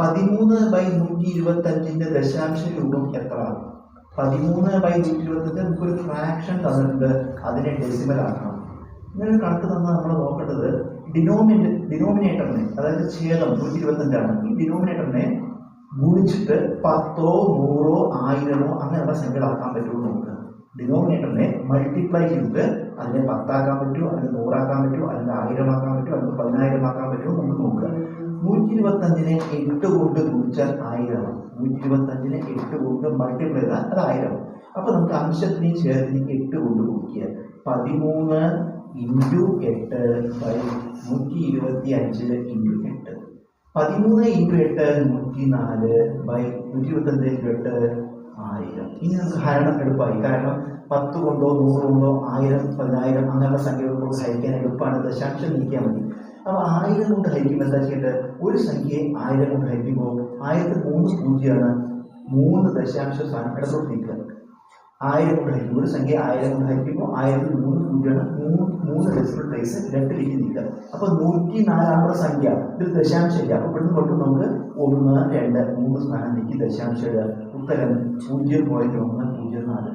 പതിമൂന്ന് ബൈ നൂറ്റി ഇരുപത്തി അഞ്ചിന്റെ ദശാംശ രൂപം എത്ര പതിമൂന്ന് ബൈ നൂറ്റി ഇരുപത്തി അഞ്ച് നമുക്കൊരു ഫ്രാക്ഷൻ തന്നിട്ടുണ്ട്. അതിനെ ഡെസിമൽ ആക്കണം. ഇങ്ങനെ കണക്ക് തന്നാൽ നമ്മൾ നോക്കേണ്ടത് ഡിനോമിനേ ഡിനോമിനേറ്ററിനെ അതായത് ഛേദം നൂറ്റി ഇരുപത്തി അഞ്ചാണ് ഈ ഡിനോമിനേറ്ററിനെ ഗുണിച്ചിട്ട് പത്തോ നൂറോ ആയിരമോ അങ്ങനെയുള്ള സംഖ്യകളാക്കാൻ പറ്റുമോ നമുക്ക് ഡിനോമിനേറ്ററിനെ മൾട്ടിപ്ലൈ ചെയ്തിട്ട് അതിനെ പത്താക്കാൻ പറ്റുമോ? അതിനെ നൂറാക്കാൻ പറ്റുമോ? അതിനെ ആയിരമാക്കാൻ പറ്റുമോ? അതിന് പതിനായിരമാക്കാൻ പറ്റുമോ നമുക്ക് നൂറ്റി ഇരുപത്തി അഞ്ചിനെ എട്ട് കൊണ്ട് ഗുണിച്ചാൽ ആയിരമാണ്. നൂറ്റി ഇരുപത്തി അഞ്ചിനെ എട്ട് കൊണ്ട് മൾട്ടിപ്ലൈ ചെയ്താൽ അത് ആയിരം അപ്പൊ നമുക്ക് അംശത്തിനെയും ചേർത്തിനെയും എട്ട് കൊണ്ട് ഗുണിക്കുക. പതിമൂന്ന് ഇന്റു എട്ട് ബൈ നൂറ്റി ഇരുപത്തി അഞ്ച് ഇന്റു എട്ട്. പതിമൂന്ന് ഇന്റു എട്ട് നൂറ്റി നാല് ബൈ നൂറ്റി ഇരുപത്തി അഞ്ച് ഇന്റു എട്ട് ആയിരം. ഇനി നമുക്ക് ഹരണം എളുപ്പമായി. കാരണം പത്ത് കൊണ്ടോ നൂറ് കൊണ്ടോ ആയിരം പതിനായിരം അങ്ങനെയുള്ള സംഖ്യകൾ കൊണ്ട് ഹരിക്കാൻ എളുപ്പമാണ്. ദശാംശം നീക്കിയാൽ മതി. അപ്പോൾ ആയിരം കൊണ്ട് ഹരിക്കുമ്പോൾ എന്താ ചെയ്യേണ്ടത്? ഒരു സംഖ്യയെ ആയിരം കൊണ്ട് ഹരിക്കുമ്പോൾ ആയിരത്തി മൂന്ന് പൂജ്യമാണ് മൂന്ന് ദശാംശ സ്ഥാനം ഇടത്തോട്ട് നീക്കുക ആയിരം കൊണ്ട് ഹരിക്കും ഒരു സംഖ്യ ആയിരം കൊണ്ട് ഹരിക്കുമ്പോൾ ആയിരത്തി മൂന്ന് പൂജ്യമാണ് മൂന്ന് മൂന്ന് ഡെസിമൽ പ്ലേസ് രണ്ടിലേക്ക് നീക്കുക. അപ്പൊ നൂറ്റി നാലാമത്തെ സംഖ്യ ഇതിൽ ദശാംശം ഇല്ല അപ്പൊ ഇവിടുന്ന് തൊട്ട് നമുക്ക് ഒന്ന് രണ്ട് മൂന്ന് സ്ഥാനം നീക്കി ദശാംശം ഉത്തരം പൂജ്യം പോയിന്റ് ഒന്ന് പൂജ്യം നാല്.